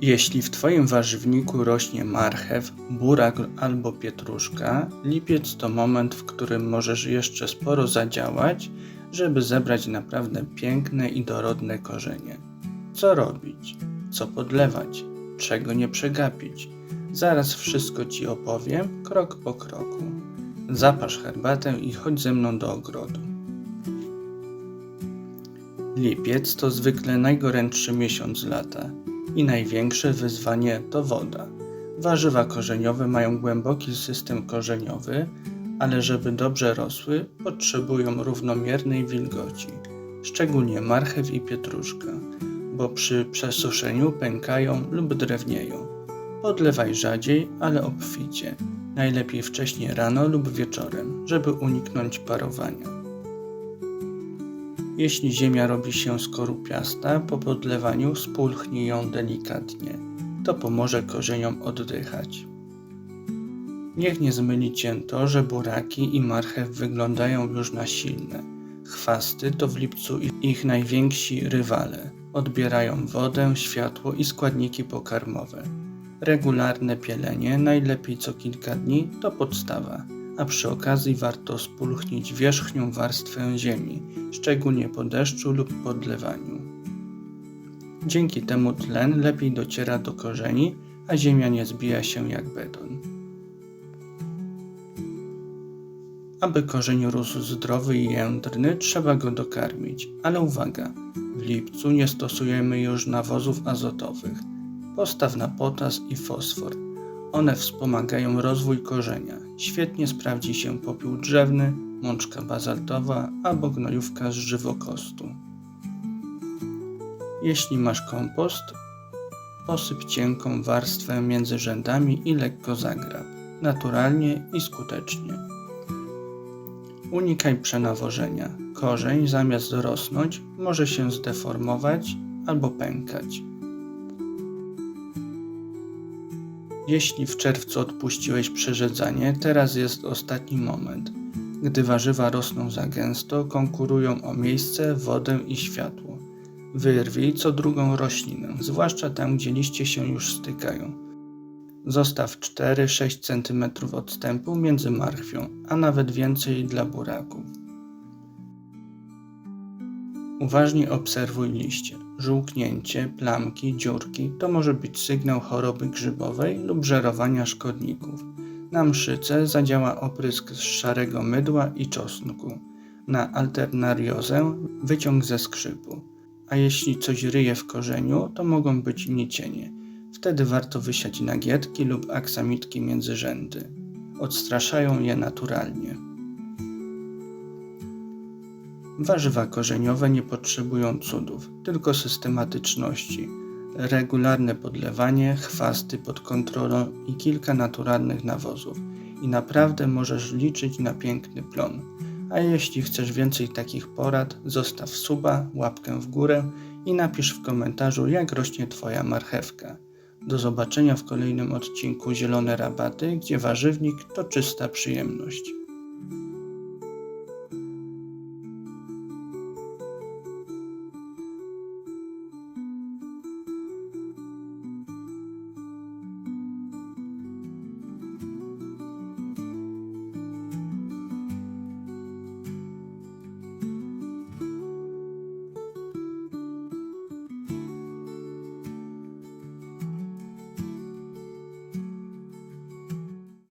Jeśli w Twoim warzywniku rośnie marchew, burak albo pietruszka, lipiec to moment, w którym możesz jeszcze sporo zadziałać, żeby zebrać naprawdę piękne i dorodne korzenie. Co robić? Co podlewać? Czego nie przegapić? Zaraz wszystko Ci opowiem, krok po kroku. Zapasz herbatę i chodź ze mną do ogrodu. Lipiec to zwykle najgorętszy miesiąc lata i największe wyzwanie to woda. Warzywa korzeniowe mają głęboki system korzeniowy, ale żeby dobrze rosły, potrzebują równomiernej wilgoci, szczególnie marchew i pietruszka, bo przy przesuszeniu pękają lub drewnieją. Podlewaj rzadziej, ale obficie, najlepiej wcześnie rano lub wieczorem, żeby uniknąć parowania. Jeśli ziemia robi się skorupiasta, po podlewaniu spulchnij ją delikatnie. To pomoże korzeniom oddychać. Niech nie zmyli cię to, że buraki i marchew wyglądają już na silne. Chwasty to w lipcu ich najwięksi rywale. Odbierają wodę, światło i składniki pokarmowe. Regularne pielenie, najlepiej co kilka dni, to podstawa a przy okazji warto spulchnić wierzchnią warstwę ziemi, szczególnie po deszczu lub podlewaniu. Dzięki temu tlen lepiej dociera do korzeni, a ziemia nie zbija się jak beton. Aby korzeń rósł zdrowy i jędrny, trzeba go dokarmić, ale uwaga, w lipcu nie stosujemy już nawozów azotowych. Postaw na potas i fosfor one wspomagają rozwój korzenia. Świetnie sprawdzi się popiół drzewny, mączka bazaltowa albo gnojówka z żywokostu. Jeśli masz kompost, posyp cienką warstwę między rzędami i lekko zagrab, naturalnie i skutecznie. Unikaj przenawożenia. Korzeń zamiast rosnąć może się zdeformować albo pękać. Jeśli w czerwcu odpuściłeś przerzedzanie, teraz jest ostatni moment. Gdy warzywa rosną za gęsto, konkurują o miejsce, wodę i światło. Wyrwij co drugą roślinę, zwłaszcza tam, gdzie liście się już stykają. Zostaw 4-6 cm odstępu między marchwią, a nawet więcej dla buraków. Uważnie obserwuj liście. Żółknięcie, plamki, dziurki to może być sygnał choroby grzybowej lub żerowania szkodników. Na mszyce zadziała oprysk z szarego mydła i czosnku. Na alternariozę wyciąg ze skrzypu. A jeśli coś ryje w korzeniu, to mogą być nicienie. Wtedy warto wysiać nagietki lub aksamitki między rzędy. Odstraszają je naturalnie. Warzywa korzeniowe nie potrzebują cudów, tylko systematyczności, regularne podlewanie, chwasty pod kontrolą i kilka naturalnych nawozów. I naprawdę możesz liczyć na piękny plon. A jeśli chcesz więcej takich porad, zostaw suba, łapkę w górę i napisz w komentarzu, jak rośnie Twoja marchewka. Do zobaczenia w kolejnym odcinku Zielone Rabaty, gdzie warzywnik to czysta przyjemność.